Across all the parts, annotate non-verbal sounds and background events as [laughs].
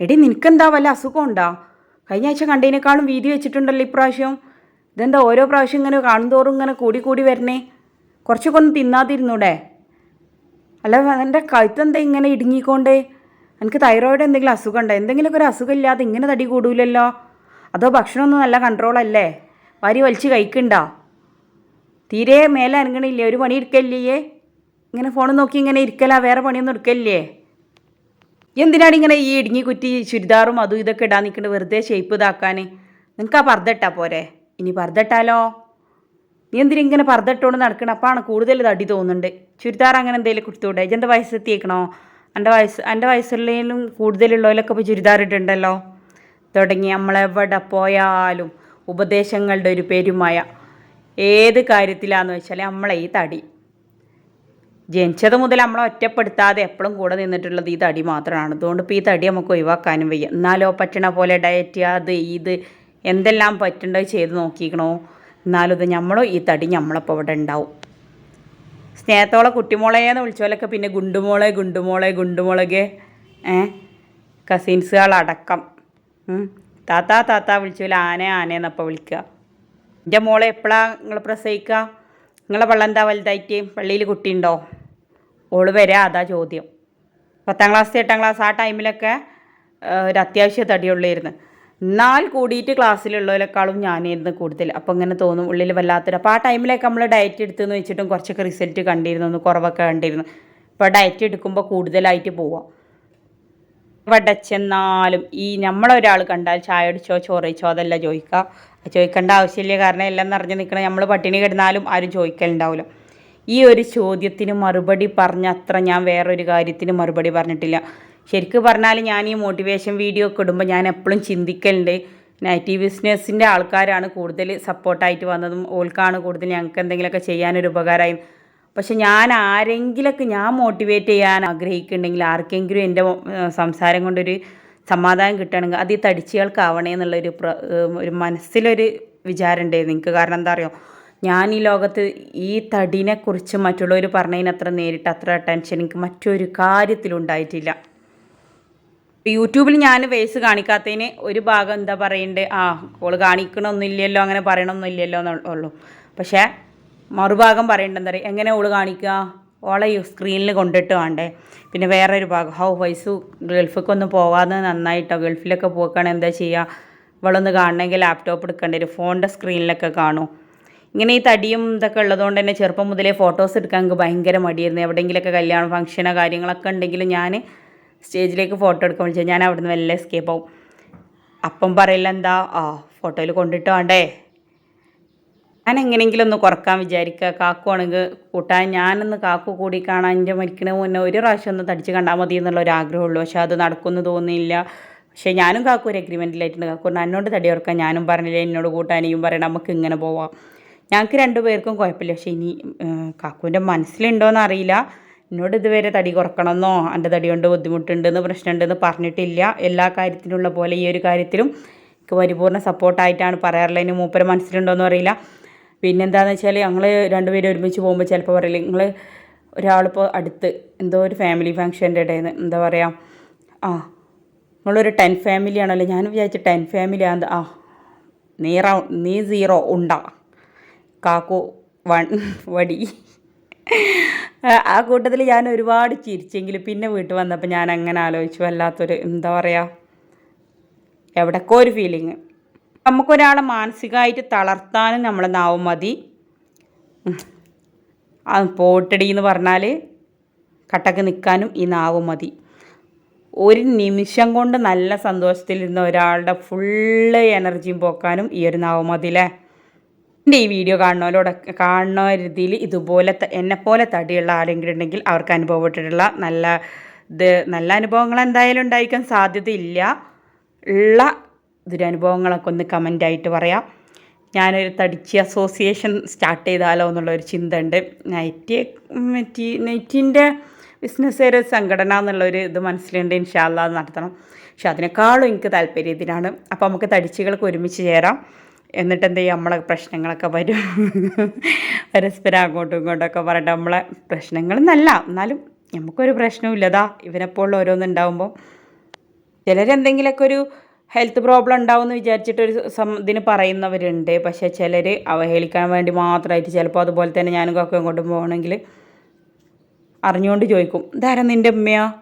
എടി നിനക്കെന്താ വല്ല അസുഖമുണ്ടോ? കഴിഞ്ഞ ആഴ്ച കണ്ടതിനേക്കാളും വീതി വെച്ചിട്ടുണ്ടല്ലോ ഇപ്രാവശ്യം. ഇതെന്താ ഓരോ പ്രാവശ്യം ഇങ്ങനെ കാണുന്തോറും ഇങ്ങനെ കൂടി കൂടി വരണേ? കുറച്ചൊക്കെ ഒന്ന് തിന്നാതിരുന്നൂടെ? അല്ല എന്റെ കഴുത്തെന്താ ഇങ്ങനെ ഇടുങ്ങിക്കൊണ്ടേ? എനിക്ക് തൈറോയിഡ് എന്തെങ്കിലും അസുഖം ഉണ്ടോ എന്തെങ്കിലുമൊക്കെ ഒരു അസുഖം ഇല്ലാതെ ഇങ്ങനെ തടി കൂടൂലല്ലോ? അതോ ഭക്ഷണമൊന്നും നല്ല കൺട്രോളല്ലേ വാരി വലിച്ച് കഴിക്കണ്ടോ? തീരെ മേലെ അനങ്ങണില്ലേ ഒരു പണി എടുക്കല്ലേ ഇങ്ങനെ ഫോൺ നോക്കി ഇങ്ങനെ ഇരിക്കലാ? വേറെ പണിയൊന്നും എടുക്കല്ലേ എന്തിനാണ് ഇങ്ങനെ ഈ ഇടുങ്ങി കുറ്റി ചുരിദാറും അതും ഇതൊക്കെ ഇടാൻ നിൽക്കുന്നത് വെറുതെ ഷേപ്പ് ഇതാക്കാൻ നിനക്ക് ആ പർദ്ദട്ടാ പോരെ. ഇനി പർദ്ദട്ടാലോ? നീ എന്തിനാ ഇങ്ങനെ പർദ്ദട്ടോണ്ട് നടക്കണം? അപ്പാണ് കൂടുതൽ തടി തോന്നുന്നുണ്ട്. ചുരിദാർ അങ്ങനെ എന്തെങ്കിലും കൊടുത്തൂടെ വയസ്സ് എത്തിയേക്കണോ? എന്റെ വയസ്സ് എന്റെ വയസ്സുള്ളതിലും കൂടുതലുള്ളവരൊക്കെ ഇപ്പോൾ ചുരിദാർ ഇട്ടുണ്ടല്ലോ തുടങ്ങി നമ്മളെവിടെ പോയാലും ഉപദേശങ്ങളുടെ ഒരു പെരുമയ. ഏത് കാര്യത്തിലാണെന്ന് വെച്ചാൽ നമ്മളെ ഈ തടി. ജനിച്ചത് മുതൽ നമ്മളെ ഒറ്റപ്പെടുത്താതെ എപ്പോഴും കൂടെ നിന്നിട്ടുള്ളത് ഈ തടി മാത്രമാണ്. അതുകൊണ്ട് ഇപ്പോൾ ഈ തടി നമുക്ക് ഒഴിവാക്കാനും വയ്യ. എന്നാലോ പറ്റണ പോലെ ഡയറ്റ് അത് ഇത് എന്തെല്ലാം പറ്റണ്ടോ ചെയ്ത് നോക്കിക്കണോ. എന്നാലും ഇത് നമ്മളോ ഈ തടി നമ്മളപ്പോൾ ഇവിടെ ഉണ്ടാവും. സ്നേഹത്തോളെ കുട്ടിമോളേന്ന് വിളിച്ചോലൊക്കെ പിന്നെ ഗുണ്ടുമോളെ ഗുണ്ടുമോളെ ഗുണ്ടുമുളകെ ഏ? കസിൻസുകളടക്കം. താത്ത താത്ത വിളിച്ചോല ആന ആനയെന്നപ്പോൾ വിളിക്കുക. എന്റെ മോളെ എപ്പോഴാണ് നിങ്ങൾ പ്രസവിക്കുക? നിങ്ങളെ പള്ളം എന്താ വലുതായിട്ട്? പള്ളിയിൽ കുട്ടിയുണ്ടോ? ഓൾ വരാ അതാ ചോദ്യം. പത്താം ക്ലാസ് എട്ടാം ക്ലാസ് ആ ടൈമിലൊക്കെ ഒരു അത്യാവശ്യ തടിയുള്ളായിരുന്നു. എന്നാൽ കൂടിയിട്ട് ക്ലാസ്സിലുള്ളവരെക്കാളും ഞാനായിരുന്നു കൂടുതൽ. അപ്പോൾ ഇങ്ങനെ തോന്നും ഉള്ളിൽ വല്ലാത്തൊരു അപ്പോൾ ആ ടൈമിലൊക്കെ നമ്മൾ ഡയറ്റ് എടുത്തെന്ന് വെച്ചിട്ടും കുറച്ചൊക്കെ റിസൾട്ട് കണ്ടിരുന്നു ഒന്ന് കുറവൊക്കെ കണ്ടിരുന്നു. ഇപ്പോൾ ഡയറ്റ് എടുക്കുമ്പോൾ കൂടുതലായിട്ട് പോവാം. ഇവിടെ ചെന്നാലും ഈ നമ്മളൊരാൾ കണ്ടാൽ ചായ അടിച്ചോ ചോറയിച്ചോ അതല്ല ചോദിക്കുക ചോദിക്കേണ്ട ആവശ്യമില്ല. കാരണം എല്ലാം നിറഞ്ഞു നിൽക്കണം നമ്മൾ പട്ടിണി കിടന്നാലും ആരും ചോദിക്കലുണ്ടാവില്ല ഈ ഒരു ചോദ്യത്തിന് മറുപടി പറഞ്ഞ അത്ര ഞാൻ വേറൊരു കാര്യത്തിന് മറുപടി പറഞ്ഞിട്ടില്ല. ശരിക്കും പറഞ്ഞാൽ ഞാൻ ഈ മോട്ടിവേഷൻ വീഡിയോ ഒക്കെ ഇടുമ്പോൾ ഞാൻ എപ്പോഴും ചിന്തിക്കലുണ്ട്. നൈറ്റി ബിസിനസ്സിന്റെ ആൾക്കാരാണ് കൂടുതൽ സപ്പോർട്ടായിട്ട് വന്നതും ഓൾക്കാണ് കൂടുതൽ ഞങ്ങൾക്ക് എന്തെങ്കിലുമൊക്കെ ചെയ്യാനൊരു ഉപകാരമായി പക്ഷെ ഞാൻ ആരെങ്കിലൊക്കെ ഞാൻ മോട്ടിവേറ്റ് ചെയ്യാൻ ആഗ്രഹിക്കുന്നുണ്ടെങ്കിൽ ആർക്കെങ്കിലും എന്റെ സംസാരം കൊണ്ടൊരു സമാധാനം കിട്ടണമെങ്കിൽ അത് ഈ തടിച്ചുകൾക്കാവണേ എന്നുള്ളൊരു ഒരു മനസ്സിലൊരു വിചാരം നിങ്ങൾക്ക് കാരണം എന്താ അറിയോ? ഞാൻ ഈ ലോകത്ത് ഈ തടിനെക്കുറിച്ച് മറ്റുള്ളവർ പറഞ്ഞതിന് അത്ര നേരിട്ട് അത്ര ടെൻഷൻ എനിക്ക് മറ്റൊരു കാര്യത്തിലുണ്ടായിട്ടില്ല. യൂട്യൂബിൽ ഞാൻ വേസ് കാണിക്കാത്തതിന് ഒരു ഭാഗം എന്താ പറയണ്ടേ? ആ ഓൾ കാണിക്കണമൊന്നുമില്ലല്ലോ അങ്ങനെ പറയണമൊന്നുമില്ലല്ലോ എന്നുള്ളൂ പക്ഷേ മറുഭാഗം പറയേണ്ടത് എന്താ പറയുക എങ്ങനെ ഓൾ കാണിക്കുക ഓളെ സ്ക്രീനിൽ കൊണ്ടിട്ട് വേണ്ടേ. പിന്നെ വേറൊരു ഭാഗം ഹൗ വയസ്സു ഗൾഫിലേക്ക് ഒന്ന് പോകാതെ നന്നായിട്ടോ? ഗൾഫിലൊക്കെ പോക്കുകയാണെങ്കിൽ എന്താ ചെയ്യുക ഇവളൊന്ന് കാണണമെങ്കിൽ ലാപ്ടോപ്പ് എടുക്കേണ്ടി വരും ഫോണിന്റെ സ്ക്രീനിലൊക്കെ കാണും. ഇങ്ങനെ ഈ തടിയും ഇതൊക്കെ ഉള്ളതുകൊണ്ട് തന്നെ ചെറുപ്പം മുതലേ ഫോട്ടോസ് എടുക്കാൻ എനിക്ക് ഭയങ്കര മടിയായിരുന്നു. എവിടെയെങ്കിലുമൊക്കെ കല്യാണ ഫംഗ്ഷനോ കാര്യങ്ങളൊക്കെ ഉണ്ടെങ്കിലും ഞാൻ സ്റ്റേജിലേക്ക് ഫോട്ടോ എടുക്കാൻ വിളിച്ചാൽ ഞാൻ അവിടെ നിന്ന് വല്ല എസ്കേപ്പ് ആവും. അപ്പം പറയില്ല എന്താ? ആ ഫോട്ടോയിൽ കൊണ്ടിട്ട് വേണ്ടേ? ഞാൻ എങ്ങനെയെങ്കിലും ഒന്ന് കുറയ്ക്കാൻ വിചാരിക്കുക കാക്കുവാണെങ്കിൽ കൂട്ടാൻ ഞാനൊന്ന് കാക്കു കൂടി കാണാൻ എന്റെ മരിക്കണ മുന്നേ ഒരു പ്രാവശ്യം ഒന്ന് തടിച്ച് കണ്ടാൽ മതി എന്നുള്ള ഒരു ആഗ്രഹമുള്ളൂ പക്ഷേ അത് നടക്കുമെന്ന് തോന്നിയില്ല പക്ഷേ ഞാനും കാക്കു ഒരു അഗ്രിമെന്റിലായിട്ടുണ്ട് കാക്കു എന്നോട് തടി ഓർക്കാൻ ഞാനും പറഞ്ഞില്ല? എന്നോട് കൂട്ടാനിയും പറയണം. നമുക്ക് ഇങ്ങനെ പോവാം. ഞങ്ങൾക്ക് രണ്ടുപേർക്കും കുഴപ്പമില്ല. പക്ഷേ ഇനി കാക്കുവിന്റെ മനസ്സിലുണ്ടോയെന്ന് അറിയില്ല. എന്നോട് ഇതുവരെ തടി കുറക്കണമെന്നോ എന്റെ തടി കൊണ്ട് ബുദ്ധിമുട്ടുണ്ടെന്ന് പ്രശ്നമുണ്ടെന്ന് പറഞ്ഞിട്ടില്ല. എല്ലാ കാര്യത്തിനുള്ള പോലെ ഈ ഒരു കാര്യത്തിലും എനിക്ക് പരിപൂർണ സപ്പോർട്ടായിട്ടാണ് പറയാറുള്ളത്. ഇനി മൂപ്പര മനസ്സിലുണ്ടോയെന്ന് അറിയില്ല. പിന്നെന്താണെന്ന് വെച്ചാൽ ഞങ്ങൾ രണ്ടുപേരും ഒരുമിച്ച് പോകുമ്പോൾ ചിലപ്പോൾ പറയില്ല നിങ്ങൾ ഒരാളിപ്പോൾ അടുത്ത് എന്തോ ഒരു ഫാമിലി ഫങ്ഷന്റെ ഇടയിൽ നിന്ന് എന്താ പറയുക ആ നിങ്ങളൊരു ടെൻ ഫാമിലി ആണല്ലോ. ഞാൻ വിചാരിച്ചു ടെൻ ഫാമിലി ആ നീ റൗ നീ സീറോ ഉണ്ടാ. കാക്കു വൺ [laughs] വടി. ആ കൂട്ടത്തിൽ ഞാൻ ഒരുപാട് ചിരിച്ചെങ്കിലും പിന്നെ വീട്ടിൽ വന്നപ്പോൾ ഞാൻ അങ്ങനെ ആലോചിച്ചു വല്ലാത്തൊരു എന്താ പറയുക എവിടെക്കോ ഒരു ഫീലിങ് നമുക്കൊരാളെ മാനസികമായിട്ട് തളർത്താനും നമ്മൾ നാവും മതി. പോട്ടടി എന്ന് പറഞ്ഞാൽ കട്ടക്ക് നിൽക്കാനും ഈ നാവ് മതി. ഒരു നിമിഷം കൊണ്ട് നല്ല സന്തോഷത്തിൽ ഇരുന്ന ഒരാളുടെ ഫുള്ള് എനർജിയും പോക്കാനും ഈ ഒരു നാവ് മതി അല്ലേ എന്റെ ഈ വീഡിയോ കാണുന്നവരോട് കാണുന്ന രീതിയിൽ ഇതുപോലെ എന്നെപ്പോലെ തടിയുള്ള ആരെങ്കിലും ഉണ്ടെങ്കിൽ അവർക്ക് അനുഭവപ്പെട്ടിട്ടുള്ള നല്ല ഇത് നല്ല അനുഭവങ്ങൾ എന്തായാലും ഉണ്ടായിരിക്കാൻ സാധ്യതയില്ല. ഉള്ള ദുരനുഭവങ്ങളൊക്കെ ഒന്ന് കമന്റായിട്ട് പറയാം. ഞാനൊരു തടിച്ചി അസോസിയേഷൻ സ്റ്റാർട്ട് ചെയ്താലോ എന്നുള്ളൊരു ചിന്ത ഉണ്ട് നൈറ്റ് നെറ്റി നെറ്റിന്റെ ബിസിനസ് ഒരു സംഘടന എന്നുള്ളൊരു ഇത് മനസ്സിലുണ്ട് ഇൻഷാല്ല നടത്തണം. പക്ഷെ അതിനേക്കാളും എനിക്ക് താല്പര്യം ഇതിനാണ്. അപ്പോൾ നമുക്ക് തടിച്ചുകൾക്ക് ഒരുമിച്ച് ചേരാം. എന്നിട്ട് എന്ത് ചെയ്യും നമ്മളെ പ്രശ്നങ്ങളൊക്കെ വരും? പരസ്പരം അങ്ങോട്ടും ഇങ്ങോട്ടൊക്കെ പറഞ്ഞിട്ട് നമ്മളെ പ്രശ്നങ്ങൾ എന്നല്ല എന്നാലും നമുക്കൊരു പ്രശ്നവും ഇല്ലതാ ഇവനെപ്പോഴുള്ള ഓരോന്നുണ്ടാവുമ്പോൾ ചിലരെന്തെങ്കിലുമൊക്കെ ഒരു ഹെൽത്ത് പ്രോബ്ലം ഉണ്ടാവുമെന്ന് വിചാരിച്ചിട്ട് ഒരു ഇതിന് പറയുന്നവരുണ്ട്. പക്ഷേ ചിലർ അവഹേളിക്കാൻ വേണ്ടി മാത്രമായിട്ട് ചിലപ്പോൾ അതുപോലെ തന്നെ ഞാനും കൊക്കെ ഇങ്ങോട്ടും പോകണമെങ്കിൽ അറിഞ്ഞുകൊണ്ട് ചോദിക്കും ഇതാരാ നിന്റെ ഉമ്മയാ?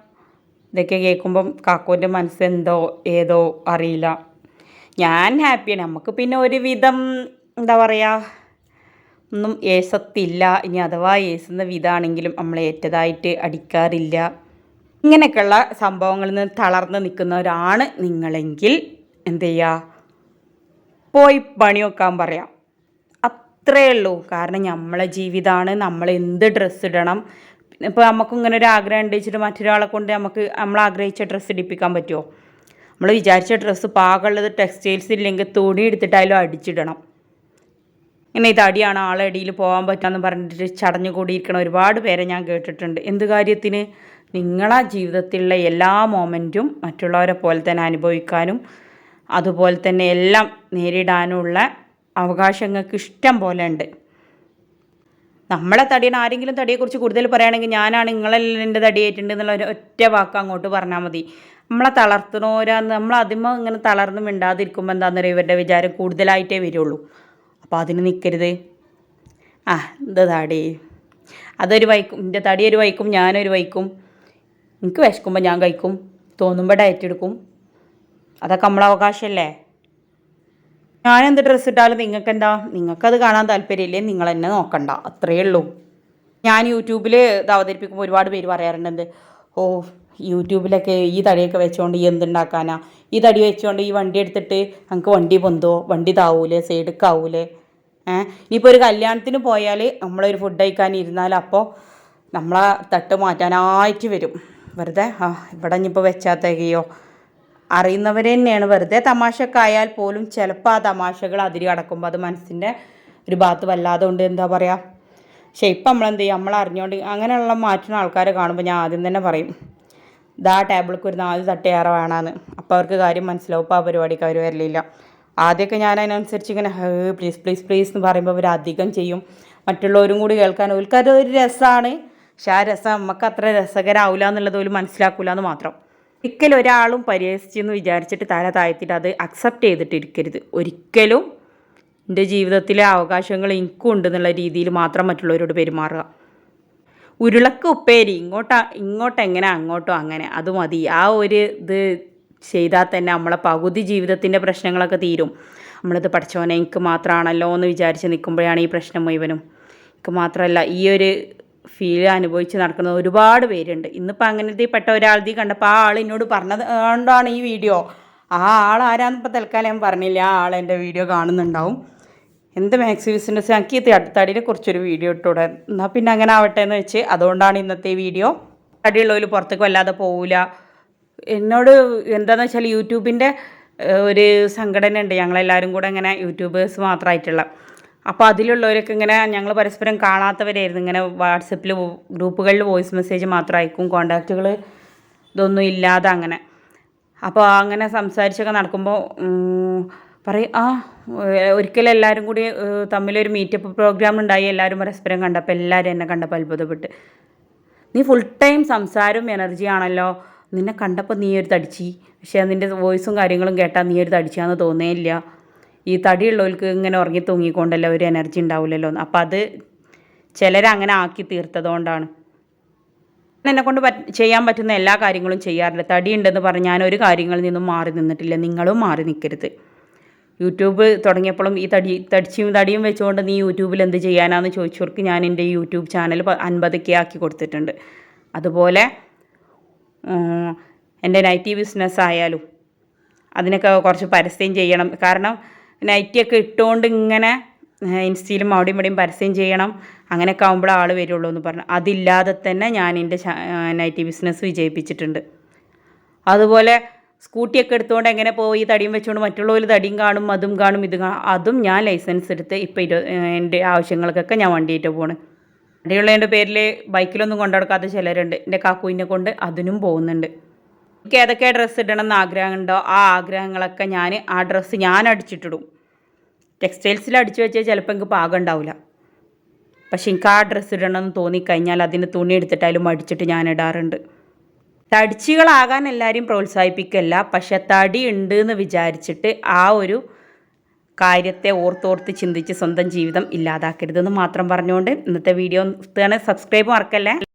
ഇതൊക്കെ കേൾക്കുമ്പം കാക്കോന്റെ മനസ്സെന്തോ ഏതോ അറിയില്ല. ഞാൻ ഹാപ്പിയാണ് നമുക്ക് പിന്നെ ഒരുവിധം എന്താ പറയുക ഒന്നും ഏസത്തില്ല ഇനി അഥവാ ഏസുന്ന വിധാണെങ്കിലും നമ്മൾ ഏറ്റതായിട്ട് അടിക്കാറില്ല. ഇങ്ങനെയൊക്കെയുള്ള സംഭവങ്ങളിൽ നിന്ന് തളർന്ന് നിൽക്കുന്നവരാണ് നിങ്ങളെങ്കിൽ എന്ത് ചെയ്യുക പോയി പണി വെക്കാൻ പറയാം. അത്രേ ഉള്ളൂ. കാരണം നമ്മളെ ജീവിതമാണ് നമ്മൾ എന്ത് ഡ്രസ്സ് ഇടണം. ഇപ്പോൾ നമുക്ക് ഇങ്ങനെ ഒരു ആഗ്രഹം ഉണ്ടെച്ചിട്ട് മറ്റൊരാളെ കൊണ്ട് നമുക്ക് നമ്മൾ ആഗ്രഹിച്ച ഡ്രസ്സ് ഇടിപ്പിക്കാൻ പറ്റുമോ? നമ്മൾ വിചാരിച്ച ഡ്രസ്സ് പാകമുള്ളത് ടെക്സ്റ്റൈൽസ് ഇല്ലെങ്കിൽ തുണി എടുത്തിട്ടായാലും അടിച്ചിടണം. ഇങ്ങനെ ഇത് അടിയാണ് ആളടിയിൽ പോകാൻ പറ്റാന്ന് പറഞ്ഞിട്ട് ചടഞ്ഞു കൂടിയിരിക്കണം ഒരുപാട് പേരെ ഞാൻ കേട്ടിട്ടുണ്ട്. എന്ത് കാര്യത്തിന്? നിങ്ങളാ ജീവിതത്തിലുള്ള എല്ലാ മൊമെന്റും മറ്റുള്ളവരെ പോലെ തന്നെ അനുഭവിക്കാനും അതുപോലെ തന്നെ എല്ലാം നേരിടാനുള്ള അവകാശങ്ങൾക്ക് ഇഷ്ടം പോലെ ഉണ്ട്. നമ്മളെ തടിയാണ് ആരെങ്കിലും തടിയെക്കുറിച്ച് കൂടുതൽ പറയുകയാണെങ്കിൽ ഞാനാണ് നിങ്ങളെല്ലാം എന്റെ എന്നുള്ള ഒരു ഒറ്റ വാക്ക് അങ്ങോട്ട് പറഞ്ഞാൽ മതി. നമ്മളെ തളർത്തണോരാന്ന് നമ്മൾ അതിമ ഇങ്ങനെ തളർന്ന് മിണ്ടാതിരിക്കുമ്പോൾ എന്താണെന്ന് പറയുക ഇവരുടെ വിചാരം കൂടുതലായിട്ടേ വരുള്ളൂ. അപ്പോൾ അതിന് നിൽക്കരുത്. ആ എന്ത് തടി. അതൊരു വൈക്കും എന്റെ തടി ഒരു വൈക്കും ഞാനൊരു വൈക്കും. എനിക്ക് വിശക്കുമ്പോൾ ഞാൻ കഴിക്കും. തോന്നുമ്പോൾ ഡയറ്റ് എടുക്കും. അതൊക്കെ നമ്മളെ അവകാശമല്ലേ ഞാൻ എന്ത് ഡ്രസ്സ് ഇട്ടാലും നിങ്ങൾക്ക് എന്താ നിങ്ങൾക്കത് കാണാൻ താല്പര്യമില്ലേ? നിങ്ങൾ എന്നെ നോക്കണ്ട. അത്രയേ ഉള്ളൂ. ഞാൻ യൂട്യൂബിൽ ഇത് അവതരിപ്പിക്കുമ്പോൾ ഒരുപാട് പേര് പറയാറുണ്ട് ഓ യൂട്യൂബിലൊക്കെ ഈ തടിയൊക്കെ വെച്ചുകൊണ്ട് ഈ എന്തുണ്ടാക്കാനാ? ഈ തടി വെച്ചുകൊണ്ട് ഈ വണ്ടി എടുത്തിട്ട് നമുക്ക് വണ്ടി പൊന്തോ? വണ്ടി താവൂലേ? സൈഡക്കാവൂലേ? ഏഹ് ഇനിയിപ്പോൾ ഒരു കല്യാണത്തിന് പോയാൽ നമ്മളൊരു ഫുഡ് കഴിക്കാൻ ഇരുന്നാൽ അപ്പോൾ നമ്മളെ തട്ട് മാറ്റാനായിട്ട് വരും. വെറുതെ ആ ഇവിടെ ഇനിയിപ്പോൾ വെച്ചാൽ തികയോ അറിയുന്നവർ തന്നെയാണ് വെറുതെ തമാശക്കായാൽ പോലും ചിലപ്പോൾ ആ തമാശകൾ അതിരി കടക്കുമ്പോൾ അത് മനസ്സിന്റെ ഒരു ഭാഗത്ത് വല്ലാതെ കൊണ്ട് എന്താ പറയുക പക്ഷേ ഇപ്പം നമ്മളെന്ത് ചെയ്യും? നമ്മൾ അറിഞ്ഞുകൊണ്ട് അങ്ങനെയുള്ള മാറ്റുന്ന ആൾക്കാരെ കാണുമ്പോൾ ഞാൻ ആദ്യം തന്നെ പറയും ഇതാ ടേബിൾക്ക് ഒരു നാല് തട്ടയാറ് വേണമെന്ന് അപ്പോൾ അവർക്ക് കാര്യം മനസ്സിലാവും. ആ പരിപാടിക്ക് അവർ വരലില്ല. ആദ്യമൊക്കെ ഞാൻ അതിനനുസരിച്ച് ഇങ്ങനെ പ്ലീസ് പ്ലീസ് പ്ലീസ് എന്ന് പറയുമ്പോൾ അവർ അധികം ചെയ്യും. മറ്റുള്ളവരും കൂടി കേൾക്കാൻ ഓൽക്കത് ഒരു രസമാണ് പക്ഷെ ആ രസം നമുക്ക് അത്ര രസകരമാവില്ല എന്നുള്ളത് പോലും മനസ്സിലാക്കില്ല എന്ന് മാത്രം. ഒരിക്കലും ഒരാളും പരിഹസിച്ചെന്ന് വിചാരിച്ചിട്ട് തല താഴ്ത്തിയിട്ട് അത് അക്സെപ്റ്റ് ചെയ്തിട്ടിരിക്കരുത്. ഒരിക്കലും എന്റെ ജീവിതത്തിലെ അവകാശങ്ങൾ എനിക്കും ഉണ്ടെന്നുള്ള രീതിയിൽ മാത്രം മറ്റുള്ളവരോട് പെരുമാറുക. ഉരുളക്ക് ഉപ്പേരി ഇങ്ങോട്ട് ഇങ്ങോട്ട് എങ്ങനെ അങ്ങോട്ടോ അങ്ങനെ അത് മതി. ആ ഒരു ഇത് ചെയ്താൽ തന്നെ നമ്മളെ പകുതി ജീവിതത്തിന്റെ പ്രശ്നങ്ങളൊക്കെ തീരും. നമ്മളിത് പഠിച്ചോനെ എനിക്ക് മാത്രമാണല്ലോ എന്ന് വിചാരിച്ച് നിൽക്കുമ്പോഴാണ് ഈ പ്രശ്നം മുഴുവനും. എനിക്ക് മാത്രമല്ല ഈ ഒരു ഫീൽ അനുഭവിച്ച് നടക്കുന്നത് ഒരുപാട് പേരുണ്ട്. ഇന്നിപ്പോൾ അങ്ങനത്തെ പെട്ട ഒരാളതി കണ്ടപ്പോൾ ആ ആൾ എന്നോട് പറഞ്ഞത് കൊണ്ടാണ് ഈ വീഡിയോ? ആ ആൾ ആരാന്ന് ഇപ്പോൾ തൽക്കാലം ഞാൻ പറഞ്ഞില്ല. ആ ആൾ എന്റെ വീഡിയോ കാണുന്നുണ്ടാവും. എന്ത് മാക്സി ബിസിനസ്? ആക്കി ഈ തടിനെ കുറിച്ചൊരു വീഡിയോ ഇട്ടൂടെ? എന്നാൽ പിന്നെ അങ്ങനെ ആവട്ടെ എന്ന് വെച്ച് അതുകൊണ്ടാണ് ഇന്നത്തെ വീഡിയോ. തടിയുള്ളവർ പുറത്തേക്ക് വല്ലാതെ പോവില്ല എന്നോട് എന്താണെന്ന് വെച്ചാൽ യൂട്യൂബിന്റെ ഒരു സംഘടന ഉണ്ട് ഞങ്ങളെല്ലാവരും കൂടെ അങ്ങനെ യൂട്യൂബേഴ്സ് മാത്രമായിട്ടുള്ള അപ്പോൾ അതിലുള്ളവരൊക്കെ ഇങ്ങനെ ഞങ്ങൾ പരസ്പരം കാണാത്തവരായിരുന്നു. ഇങ്ങനെ വാട്സപ്പിൽ ഗ്രൂപ്പുകളിൽ വോയിസ് മെസ്സേജ് മാത്രം അയക്കും കോണ്ടാക്റ്റുകൾ ഇതൊന്നും ഇല്ലാതെ അങ്ങനെ. അപ്പോൾ അങ്ങനെ സംസാരിച്ചൊക്കെ നടക്കുമ്പോൾ പറയും ആ ഒരിക്കലും എല്ലാവരും കൂടി തമ്മിലൊരു മീറ്റപ്പ് പ്രോഗ്രാം ഉണ്ടായി എല്ലാവരും പരസ്പരം കണ്ടപ്പോൾ എല്ലാവരും എന്നെ കണ്ടപ്പോൾ അത്ഭുതപ്പെട്ട്. നീ ഫുൾ ടൈം സംസാരവും എനർജി ആണല്ലോ. നിന്നെ കണ്ടപ്പോൾ നീ ഒരു തടിച്ചി. പക്ഷേ നിന്റെ വോയിസും കാര്യങ്ങളും കേട്ടാൽ നീ ഒരു തടിച്ചാന്ന് തോന്നേയില്ല. ഈ തടിയുള്ളവർക്ക് ഇങ്ങനെ ഉറങ്ങി തൂങ്ങിക്കൊണ്ടല്ലോ ഒരു എനർജി ഉണ്ടാവില്ലല്ലോ അപ്പം അത് ചിലരങ്ങനെ ആക്കി തീർത്തതുകൊണ്ടാണ്. എന്നെ കൊണ്ട് ചെയ്യാൻ പറ്റുന്ന എല്ലാ കാര്യങ്ങളും ചെയ്യാറില്ല. തടിയുണ്ടെന്ന് പറഞ്ഞ് ഞാൻ ഒരു കാര്യങ്ങളിൽ നിന്നും മാറി നിന്നിട്ടില്ല. നിങ്ങളും മാറി നിൽക്കരുത് യൂട്യൂബ് തുടങ്ങിയപ്പോഴും ഈ തടി തടിച്ചും തടിയും വെച്ചുകൊണ്ട് നീ യൂട്യൂബിൽ എന്ത് ചെയ്യാനാന്ന് ചോദിച്ചവർക്ക് ഞാൻ എന്റെ യൂട്യൂബ് ചാനൽ അൻപതൊക്കെ ആക്കി കൊടുത്തിട്ടുണ്ട്. അതുപോലെ എന്റെ നൈറ്റി ബിസിനസ് ആയാലും അതിനൊക്കെ കുറച്ച് പരസ്യം ചെയ്യണം. കാരണം നൈറ്റിയൊക്കെ ഇട്ടുകൊണ്ട് ഇങ്ങനെ ഇൻസ്റ്റയിലും അവിടെയും ഇവിടെയും പരസ്യം ചെയ്യണം. അങ്ങനെയൊക്കെ ആകുമ്പോൾ ആൾ വരുള്ളൂ എന്ന് പറഞ്ഞു. അതില്ലാതെ തന്നെ ഞാൻ എന്റെ നൈറ്റി ബിസിനസ് വിജയിപ്പിച്ചിട്ടുണ്ട്. അതുപോലെ സ്കൂട്ടിയൊക്കെ എടുത്തുകൊണ്ട് എങ്ങനെ പോയി തടിയും വെച്ചുകൊണ്ട് മറ്റുള്ളവർ തടിയും കാണും അതും കാണും ഇത് കാണും അതും ഞാൻ ലൈസൻസ് എടുത്ത് ഇപ്പോൾ ഇരു എന്റെ ആവശ്യങ്ങൾക്കൊക്കെ ഞാൻ വണ്ടിയിട്ട് പോണ്. വണ്ടിയുള്ളതിന്റെ പേരിൽ ബൈക്കിലൊന്നും കൊണ്ടുനടക്കാത്ത ചിലരുണ്ട്. എന്റെ കാക്കുവിനെ കൊണ്ട് അതിനും പോകുന്നുണ്ട്. ഏതൊക്കെ ഡ്രസ്സ് ഇടണം എന്ന് ആഗ്രഹമുണ്ടോ ആ ആഗ്രഹങ്ങളൊക്കെ ഞാൻ ആ ഡ്രസ്സ് ഞാൻ അടിച്ചിട്ടിടും. ടെക്സ്റ്റൈൽസിൽ അടിച്ചു വെച്ചാൽ ചിലപ്പോൾ എനിക്ക് പാകം ഉണ്ടാവില്ല പക്ഷെ എനിക്ക് ആ ഡ്രസ്സ് ഇടണം എന്ന് തോന്നിക്കഴിഞ്ഞാൽ അതിന് തുണി എടുത്തിട്ടായാലും അടിച്ചിട്ട് ഞാൻ ഇടാറുണ്ട്. തടിച്ചുകളാകാൻ എല്ലാവരും പ്രോത്സാഹിപ്പിക്കല്ല പക്ഷെ തടി ഉണ്ട് എന്ന് വിചാരിച്ചിട്ട് ആ ഒരു കാര്യത്തെ ഓർത്തോർത്ത് ചിന്തിച്ച് സ്വന്തം ജീവിതം ഇല്ലാതാക്കരുതെന്ന് മാത്രം പറഞ്ഞുകൊണ്ട് ഇന്നത്തെ വീഡിയോ സബ്സ്ക്രൈബ് മറക്കല്ലേ?